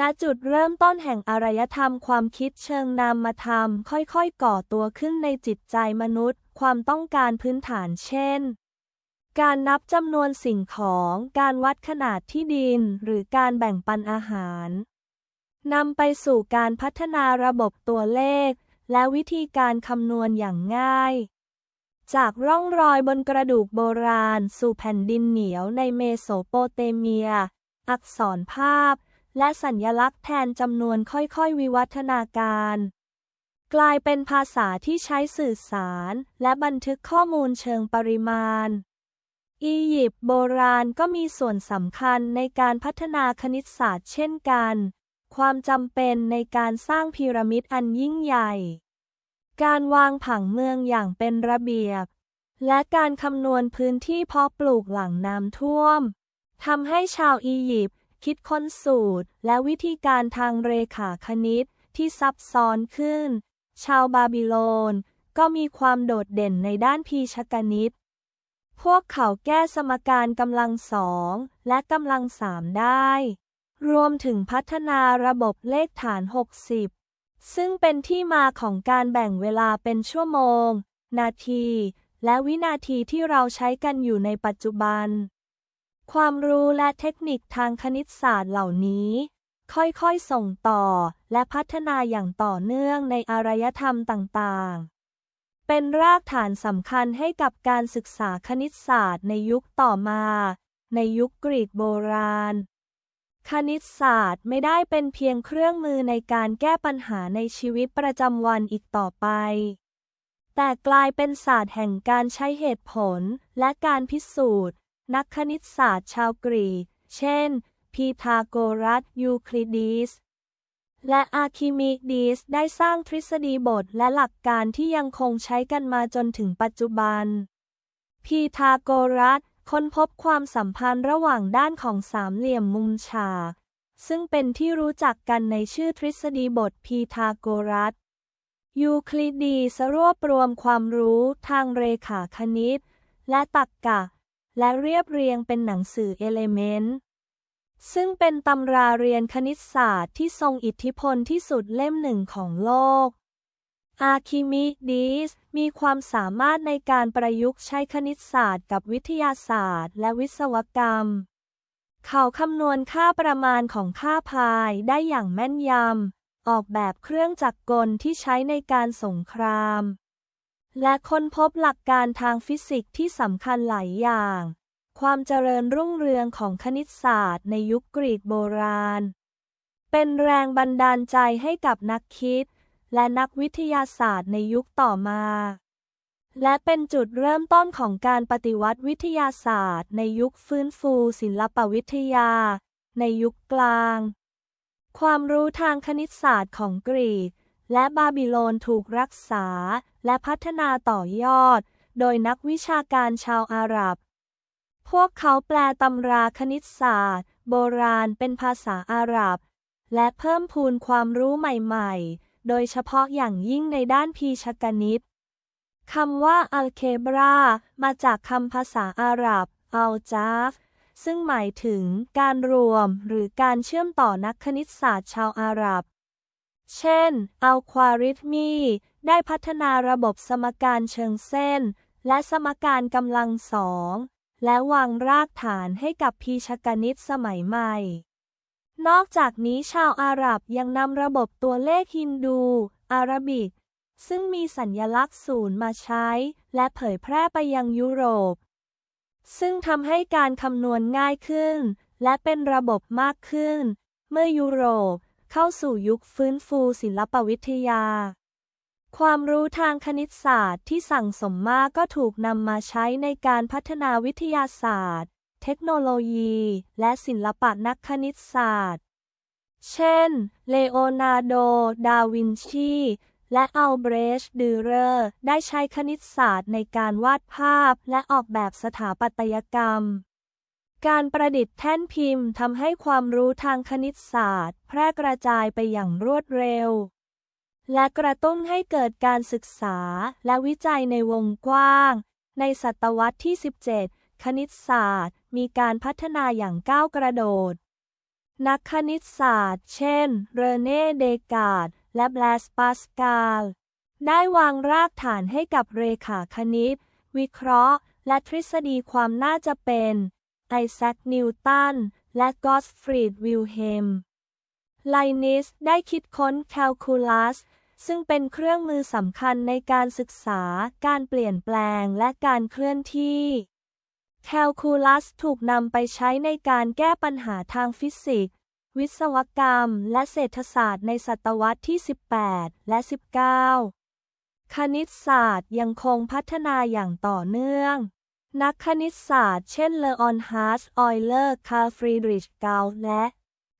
ณจุดเริ่มต้นแห่งอารยธรรมความคิดเชิงนามธรรมค่อยๆ ก่อตัวขึ้นในจิตใจมนุษย์ ความต้องการพื้นฐานเช่น การนับจำนวนสิ่งของ การวัดขนาดที่ดิน หรือการแบ่งปันอาหารนำไปสู่การพัฒนาระบบตัวเลข และวิธีการคำนวณอย่างง่าย จากร่องรอยบนกระดูกโบราณ สู่แผ่นดินเหนียวในเมโสโปเตเมีย อักษรภาพ และสัญญลักษณ์แทนจำนวนค่อยๆ วิวัฒนาการ กลายเป็นภาษาที่ใช้สื่อสาร และบันทึกข้อมูลเชิงปริมาณ อียิปต์โบราณก็มีส่วนสำคัญในการพัฒนาคณิตศาสตร์เช่นกัน ความจำเป็นในการสร้างพีระมิดอันยิ่งใหญ่ การวางผังเมืองอย่างเป็นระเบียบ และการคำนวณพื้นที่เพาะปลูกหลังน้ำท่วมทำให้ชาวอียิปต์ คิดค้นสูตร และวิธีการทางเรขาคณิตที่ซับซ้อนขึ้น ชาวบาบิโลน ก็มีความโดดเด่นในด้านพีชกนิต พวกเขาแก้สมการกำลังสองและกำลังสามได้ รวมถึงพัฒนาระบบเลขฐาน 60 ซึ่งเป็นที่มาของการแบ่งเวลาเป็นชั่วโมง นาที และวินาทีที่เราใช้กันอยู่ในปัจจุบัน ความรู้และเทคนิคทางคณิตศาสตร์เหล่านี้ ค่อยๆส่งต่อและพัฒนาอย่างต่อเนื่องในอารยธรรมต่างๆ เป็นรากฐานสำคัญให้กับการศึกษาคณิตศาสตร์ในยุคต่อมา ในยุคกรีกโบราณ คณิตศาสตร์ไม่ได้เป็นเพียงเครื่องมือในการแก้ปัญหาในชีวิตประจำวันอีกต่อไปแต่กลายเป็นศาสตร์แห่งการใช้เหตุผลและการพิสูจน์ นักคณิตศาสตร์ชาวกรีก เช่น พีทาโกรัส ยูคลิดิสและอาร์คิมิดีสได้สร้างทฤษฎีบทและหลักการที่ยังคงใช้กันมาจนถึงปัจจุบัน พีทาโกรัสค้นพบความสัมพันธ์ระหว่างด้านของสามเหลี่ยมมุมฉาก ซึ่งเป็นที่รู้จักกันในชื่อทฤษฎีบทพีทาโกรัสยูคลิดีสรวบรวมความรู้ทางเรขาคณิต และตรรกกะ และเรียบเรียงเป็นหนังสือเอเลเมนต์ซึ่งเป็นตำราเรียนคณิตศาสตร์ที่ทรงอิทธิพลที่สุดเล่มหนึ่งของโลก อาร์คิมิดีสมีความสามารถในการประยุกต์ใช้คณิตศาสตร์กับวิทยาศาสตร์ และวิศวกรรม เขาคำนวณค่าประมาณของค่าพายได้อย่างแม่นยำ ออกแบบเครื่องจักรกลที่ใช้ในการสงคราม และค้นพบหลักการทางฟิสิกส์ที่สำคัญหลายอย่าง ความเจริญรุ่งเรืองของคณิตศาสตร์ในยุคกรีกโบราณ เป็นแรงบันดาลใจให้กับนักคิด และนักวิทยาศาสตร์ในยุคต่อมา และเป็นจุดเริ่มต้นของการปฏิวัติวิทยาศาสตร์ ในยุคฟื้นฟูศิลปวิทยา ในยุคกลาง ความรู้ทางคณิตศาสตร์ของกรีก และบาบิโลนถูกรักษา และพัฒนาต่อยอด โดยนักวิชาการชาวอาหรับ พวกเขาแปลตำราคณิตศาสตร์ โบราณเป็นภาษาอาหรับ และเพิ่มพูนความรู้ใหม่ๆ โดยเฉพาะอย่างยิ่งในด้านพีชกนิตคำว่าอัลเคบรามาจากคำภาษาอาหรับ อัลจาฟ ซึ่งหมายถึงการรวมหรือการเชื่อมต่อนักคณิตศาสตร์ชาวอาหรับ เช่น อัลควาริทมี ได้พัฒนาระบบสมการเชิงเส้น และสมการกำลังสอง และวางรากฐานให้กับพีชกนิตสมัยใหม่ นอกจากนี้ชาวอาหรับยังนำระบบตัวเลขฮินดู อาราบิก ซึ่งมีสัญญลักษณ์ศูนย์มาใช้ และเผยแพร่ไปยังยุโรป ซึ่งทำให้การคำนวณง่ายขึ้น และเป็นระบบมากขึ้น เมื่อยุโรป เข้าสู่ยุคฟื้นฟูศิลปวิทยา ความรู้ทางคณิตศาสตร์ที่สั่งสมมากก็ถูกนำมาใช้ในการพัฒนาวิทยาศาสตร์ เทคโนโลยี และศิลปะนักคณิตศาสตร์ เช่น เลโอนาร์โด ดาวินชี และอัลเบรชดูเรอร์ ได้ใช้คณิตศาสตร์ในการวาดภาพและออกแบบสถาปัตยกรรม การประดิษฐ์แท่นพิมพ์ทำให้ความรู้ทางคณิตศาสตร์ แพร่กระจายไปอย่างรวดเร็ว และกระตุ้นให้เกิดการศึกษาและวิจัยในวงกว้าง ในศตวรรษที่ 17 คณิตศาสตร์ มีการพัฒนาอย่างก้าวกระโดด นักคณิตศาสตร์ เช่น เรเน่เดการ์ดและแบลสปาสกาลได้วางรากฐานให้กับเรขาคณิต วิเคราะห์ และทฤษฎีความน่าจะเป็น ไอแซค นิวตัน และกอสฟรีด วิลเฮม ไลนิสได้คิดค้นแคลคูลัส ซึ่งเป็นเครื่องมือสำคัญในการศึกษา การเปลี่ยนแปลง และการเคลื่อนที่แคลคูลัสถูกนำไปใช้ในการแก้ปัญหาทางฟิสิกส์ วิศวกรรม และเศรษฐศาสตร์ในศตวรรษที่ 18 และ 19 คณิตศาสตร์ยังคงพัฒนาอย่างต่อเนื่อง นักคณิตศาสตร์เช่นเลออนฮาร์สออยเลอร์ คาร์ฟรีดริชเกาและ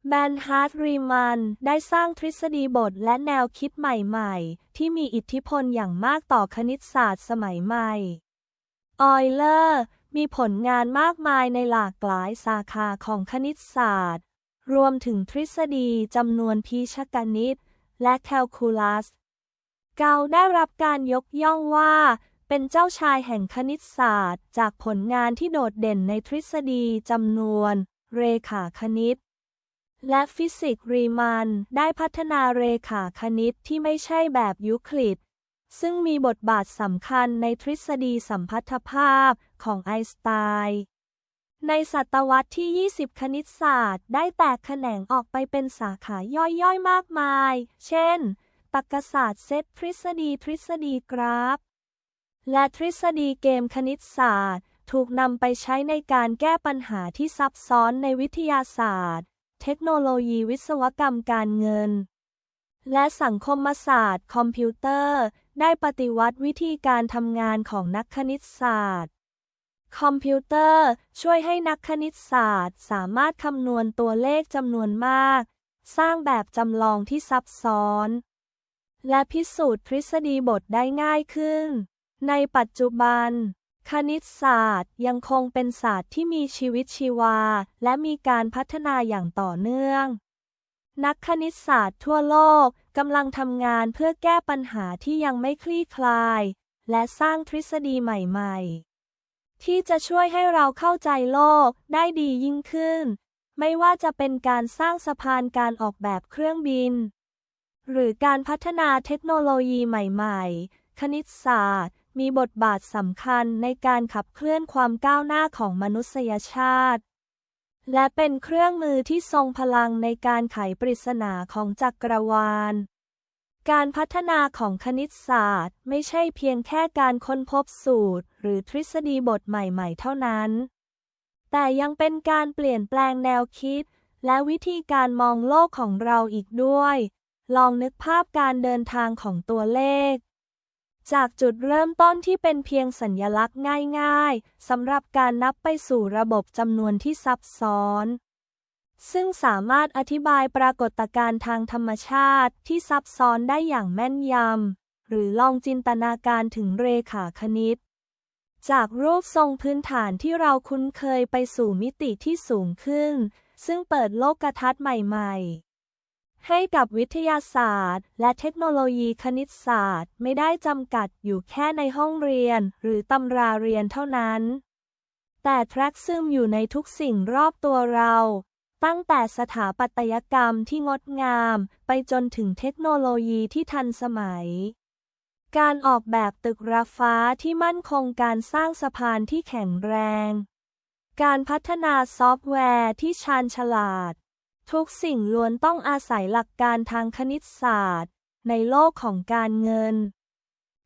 แบนฮาร์ดรีมันได้สร้างทฤษฎีบทและแนวคิดใหม่ๆ ที่มีอิทธิพลอย่างมากต่อคณิตศาสตร์สมัยใหม่ ออยเลอร์มีผลงานมากมายในหลากหลายสาขาของคณิตศาสตร์ รวมถึงทฤษฎีจำนวนพีชกนิต และแคลคูลัส เกาได้รับการยกย่องว่า เป็นเจ้าชายแห่งคณิตศาสตร์ จากผลงานที่โดดเด่นในทฤษฎีจำนวน เรขาคณิต และฟิสิกส์รีมัน ได้พัฒนาเรขาคณิตที่ไม่ใช่แบบยูคลิดซึ่งมีบทบาทสำคัญในทฤษฎีสัมพัทธภาพของไอน์สไตน์ ในศตวรรษที่ 20 คณิตศาสตร์ได้แตกแขนงออกไปเป็นสาขาย่อยๆ มากมาย เช่น ตรรกศาสตร์เซตทฤษฎีทฤษฎีกราฟ และทฤษฎีเกมคณิตศาสตร์ ถูกนำไปใช้ในการแก้ปัญหาที่ซับซ้อนในวิทยาศาสตร์ เทคโนโลยีวิศวกรรมการเงิน และสังคมศาสตร์ คอมพิวเตอร์ ได้ปฏิวัติวิธีการทำงานของนักคณิตศาสตร์ คอมพิวเตอร์ช่วยให้นักคณิตศาสตร์ สามารถคำนวณตัวเลขจำนวนมาก สร้างแบบจำลองที่ซับซ้อน และพิสูจน์ทฤษฎีบทได้ง่ายขึ้น ในปัจจุบัน คณิตศาสตร์ยังคงเป็นศาสตร์ที่มีชีวิตชีวา และมีการพัฒนาอย่างต่อเนื่อง นักคณิตศาสตร์ทั่วโลกกำลังทำงานเพื่อแก้ปัญหาที่ยังไม่คลี่คลาย และสร้างทฤษฎีใหม่ๆ ที่จะช่วยให้เราเข้าใจโลกได้ดียิ่งขึ้น ไม่ว่าจะเป็นการสร้างสะพานการออกแบบเครื่องบิน หรือการพัฒนาเทคโนโลยีใหม่ ๆ คณิตศาสตร์ มีบทบาทสำคัญในการขับเคลื่อนความก้าวหน้าของมนุษยชาติ และเป็นเครื่องมือที่ทรงพลังในการไขปริศนาของจักรวาล การพัฒนาของคณิตศาสตร์ไม่ใช่เพียงแค่การค้นพบสูตร หรือทฤษฎีบทใหม่ๆ เท่านั้น แต่ยังเป็นการเปลี่ยนแปลงแนวคิด และวิธีการมองโลกของเราอีกด้วย ลองนึกภาพการเดินทางของตัวเลข จากจุดเริ่มต้นที่เป็นเพียงสัญลักษณ์ง่ายๆสำหรับการนับไปสู่ระบบจำนวนที่ซับซ้อน ซึ่งสามารถอธิบายปรากฏการณ์ทางธรรมชาติที่ซับซ้อนได้อย่างแม่นยำ หรือลองจินตนาการถึงเรขาคณิต จากรูปทรงพื้นฐานที่เราคุ้นเคยไปสู่มิติที่สูงขึ้น ซึ่งเปิดโลกทัศน์ใหม่ๆ ให้กับวิทยาศาสตร์ และเทคโนโลยีคณิตศาสตร์ ไม่ได้จำกัดอยู่แค่ในห้องเรียน หรือตำราเรียนเท่านั้น แต่แทรกซึมอยู่ในทุกสิ่งรอบตัวเรา ตั้งแต่สถาปัตยกรรมที่งดงาม ไปจนถึงเทคโนโลยีที่ทันสมัย การออกแบบตึกระฟ้าที่มั่นคงการสร้างสะพานที่แข็งแรง การพัฒนาซอฟต์แวร์ที่ชาญฉลาด ทุกสิ่งล้วนต้องอาศัยหลักการทางคณิตศาสตร์ ในโลกของการเงิน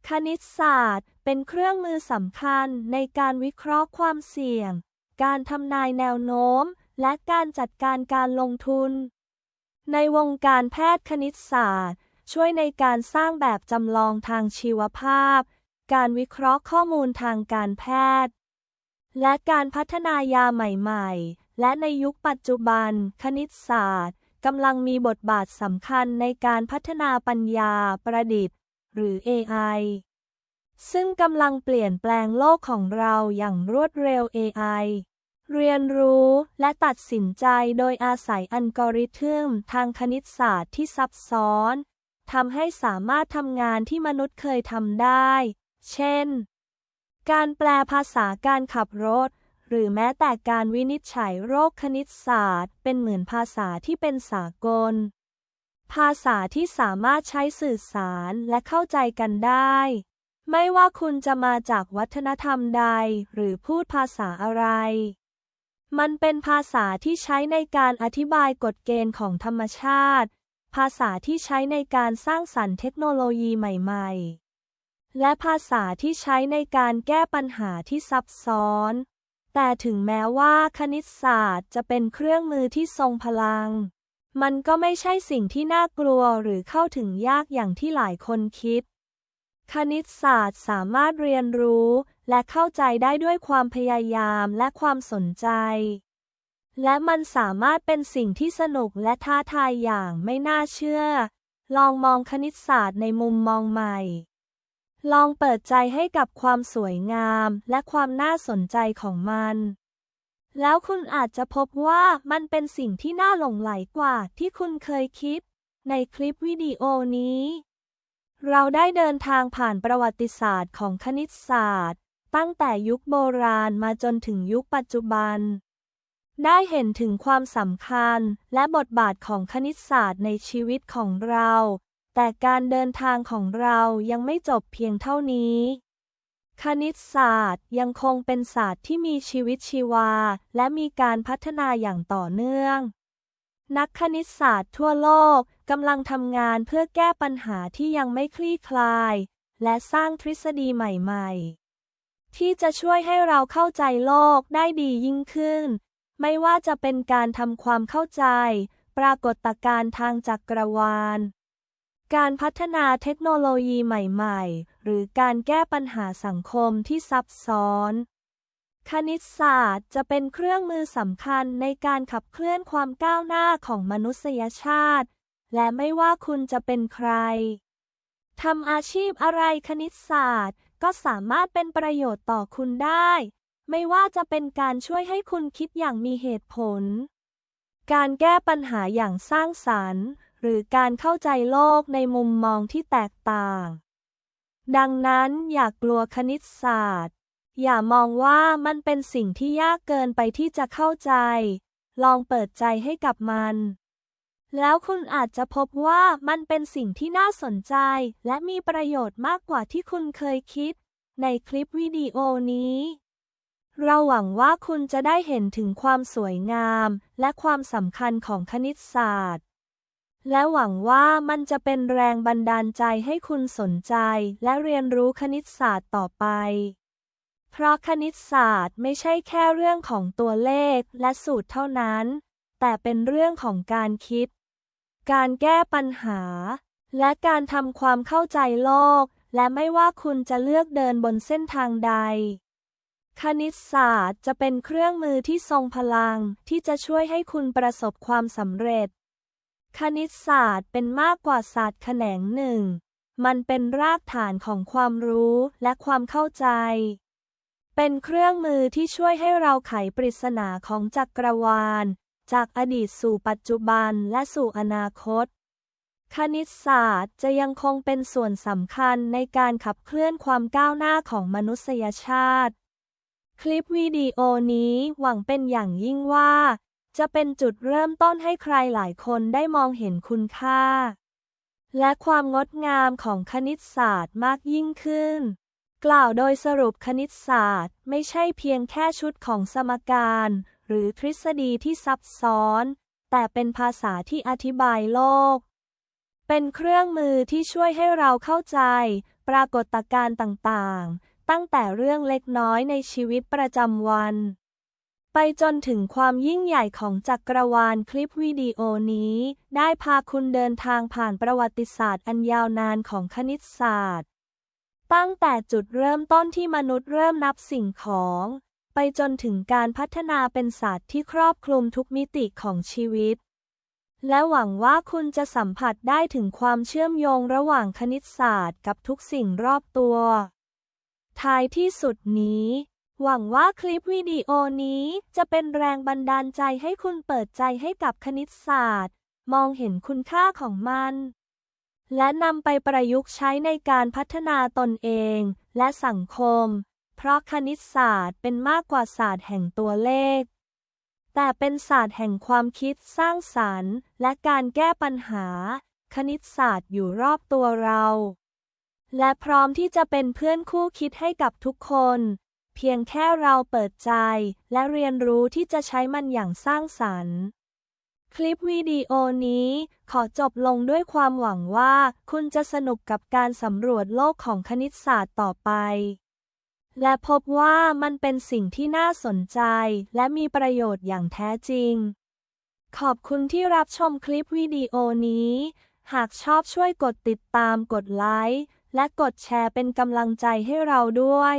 คณิตศาสตร์เป็นเครื่องมือสำคัญในการวิเคราะห์ความเสี่ยง การทำนายแนวโน้ม และการจัดการการลงทุน ในวงการแพทย์คณิตศาสตร์ ช่วยในการสร้างแบบจำลองทางชีวภาพ การวิเคราะห์ข้อมูลทางการแพทย์ และการพัฒนายาใหม่ ๆ และในยุคปัจจุบัน คณิตศาสตร์กำลังมีบทบาทสำคัญในการพัฒนาปัญญาประดิษฐ์ หรือ AI ซึ่งกำลังเปลี่ยนแปลงโลกของเราอย่างรวดเร็ว AI เรียนรู้และตัดสินใจโดยอาศัยอัลกอริทึมทางคณิตศาสตร์ที่ซับซ้อนทำให้สามารถทำงานที่มนุษย์เคยทำได้ เช่น การแปลภาษาการขับรถ หรือแม้แต่การวินิจฉัยโรคคณิตศาสตร์ เป็นเหมือนภาษาที่เป็นสากล ภาษาที่สามารถใช้สื่อสารและเข้าใจกันได้ ไม่ว่าคุณจะมาจากวัฒนธรรมใดหรือพูดภาษาอะไร มันเป็นภาษาที่ใช้ในการอธิบายกฎเกณฑ์ของธรรมชาติ ภาษาที่ใช้ในการสร้างสรรค์เทคโนโลยีใหม่ ๆ และภาษาที่ใช้ในการแก้ปัญหาที่ซับซ้อน แต่ถึงแม้ว่าคณิตศาสตร์จะเป็นเครื่องมือที่ทรงพลัง มันก็ไม่ใช่สิ่งที่น่ากลัวหรือเข้าถึงยากอย่างที่หลายคนคิด คณิตศาสตร์สามารถเรียนรู้และเข้าใจได้ด้วยความพยายามและความสนใจ และมันสามารถเป็นสิ่งที่สนุกและท้าทายอย่างไม่น่าเชื่อ ลองมองคณิตศาสตร์ในมุมมองใหม่ ลองเปิดใจให้กับความสวยงามและความน่าสนใจของมัน แล้วคุณอาจจะพบว่ามันเป็นสิ่งที่น่าหลงไหลกว่าที่คุณเคยคิด ในคลิปวิดีโอนี้ เราได้เดินทางผ่านประวัติศาสตร์ของคณิตศาสตร์ ตั้งแต่ยุคโบราณมาจนถึงยุคปัจจุบัน ได้เห็นถึงความสำคัญและบทบาทของคณิตศาสตร์ในชีวิตของเรา แต่การเดินทางของเรายังไม่จบเพียงเท่านี้ คณิตศาสตร์ยังคงเป็นศาสตร์ที่มีชีวิตชีวา และมีการพัฒนาอย่างต่อเนื่อง นักคณิตศาสตร์ทั่วโลกกำลังทำงานเพื่อแก้ปัญหาที่ยังไม่คลี่คลาย และสร้างทฤษฎีใหม่ๆ ที่จะช่วยให้เราเข้าใจโลกได้ดียิ่งขึ้น ไม่ว่าจะเป็นการทำความเข้าใจ ปรากฏการณ์ทางจักรวาล การพัฒนาเทคโนโลยีใหม่ๆ หรือการแก้ปัญหาสังคมที่ซับซ้อน คณิตศาสตร์จะเป็นเครื่องมือสำคัญในการขับเคลื่อนความก้าวหน้าของมนุษยชาติ และไม่ว่าคุณจะเป็นใคร ทำอาชีพอะไรคณิตศาสตร์ ก็สามารถเป็นประโยชน์ต่อคุณได้ ไม่ว่าจะเป็นการช่วยให้คุณคิดอย่างมีเหตุผล การแก้ปัญหาอย่างสร้างสรรค์ หรือการเข้าใจโลกในมุมมองที่แตกต่าง ดังนั้นอย่ากลัวคณิตศาสตร์ อย่ามองว่ามันเป็นสิ่งที่ยากเกินไปที่จะเข้าใจ ลองเปิดใจให้กับมัน แล้วคุณอาจจะพบว่ามันเป็นสิ่งที่น่าสนใจ และมีประโยชน์มากกว่าที่คุณเคยคิด ในคลิปวิดีโอนี้เราหวังว่าคุณจะได้เห็นถึงความสวยงาม และความสำคัญของคณิตศาสตร์ และหวังว่ามันจะเป็นแรงบันดาลใจให้คุณสนใจ และเรียนรู้คณิตศาสตร์ต่อไป เพราะคณิตศาสตร์ไม่ใช่แค่เรื่องของตัวเลขและสูตรเท่านั้น แต่เป็นเรื่องของการคิด การแก้ปัญหา และการทำความเข้าใจโลก และไม่ว่าคุณจะเลือกเดินบนเส้นทางใด คณิตศาสตร์จะเป็นเครื่องมือที่ทรงพลังที่จะช่วยให้คุณประสบความสำเร็จ คณิตศาสตร์เป็นมากกว่าศาสตร์แขนงหนึ่ง มันเป็นรากฐานของความรู้และความเข้าใจ เป็นเครื่องมือที่ช่วยให้เราไขปริศนาของจักรวาล จากอดีตสู่ปัจจุบันและสู่อนาคต คณิตศาสตร์จะยังคงเป็นส่วนสำคัญในการขับเคลื่อนความก้าวหน้าของมนุษยชาติ คลิปวิดีโอนี้หวังเป็นอย่างยิ่งว่า จะเป็นจุดเริ่มต้นให้ใครหลายคนได้มองเห็นคุณค่า และความงดงามของคณิตศาสตร์มากยิ่งขึ้น กล่าวโดยสรุปคณิตศาสตร์ไม่ใช่เพียงแค่ชุดของสมการ หรือทฤษฎีที่ซับซ้อน แต่เป็นภาษาที่อธิบายโลก เป็นเครื่องมือที่ช่วยให้เราเข้าใจ ปรากฏการณ์ต่างๆ ตั้งแต่เรื่องเล็กน้อยในชีวิตประจำวัน ไปจนถึงความยิ่งใหญ่ของจักรวาลคลิปวิดีโอนี้ ได้พาคุณเดินทางผ่านประวัติศาสตร์อันยาวนานของคณิตศาสตร์ ตั้งแต่จุดเริ่มต้นที่มนุษย์เริ่มนับสิ่งของ ไปจนถึงการพัฒนาเป็นศาสตร์ที่ครอบคลุมทุกมิติของชีวิต และหวังว่าคุณจะสัมผัสได้ถึงความเชื่อมโยงระหว่างคณิตศาสตร์กับทุกสิ่งรอบตัว ท้ายที่สุดนี้ หวังว่าคลิปวิดีโอนี้จะเป็นแรงบันดาลใจให้คุณเปิดใจให้กับคณิตศาสตร์ มองเห็นคุณค่าของมัน และนำไปประยุกต์ใช้ในการพัฒนาตนเอง และสังคม เพราะคณิตศาสตร์เป็นมากกว่าศาสตร์แห่งตัวเลข แต่เป็นศาสตร์แห่งความคิดสร้างสรรค์ และการแก้ปัญหา คณิตศาสตร์อยู่รอบตัวเรา และพร้อมที่จะเป็นเพื่อนคู่คิดให้กับทุกคน เพียงแค่เราเปิดใจ และเรียนรู้ที่จะใช้มันอย่างสร้างสรรค์ คลิปวิดีโอนี้ขอจบลงด้วยความหวังว่า คุณจะสนุกกับการสำรวจโลกของคณิตศาสตร์ต่อไป และพบว่ามันเป็นสิ่งที่น่าสนใจและมีประโยชน์อย่างแท้จริง ขอบคุณที่รับชมคลิปวิดีโอนี้ หากชอบช่วยกดติดตามกดไลค์และกดแชร์เป็นกำลังใจให้เราด้วย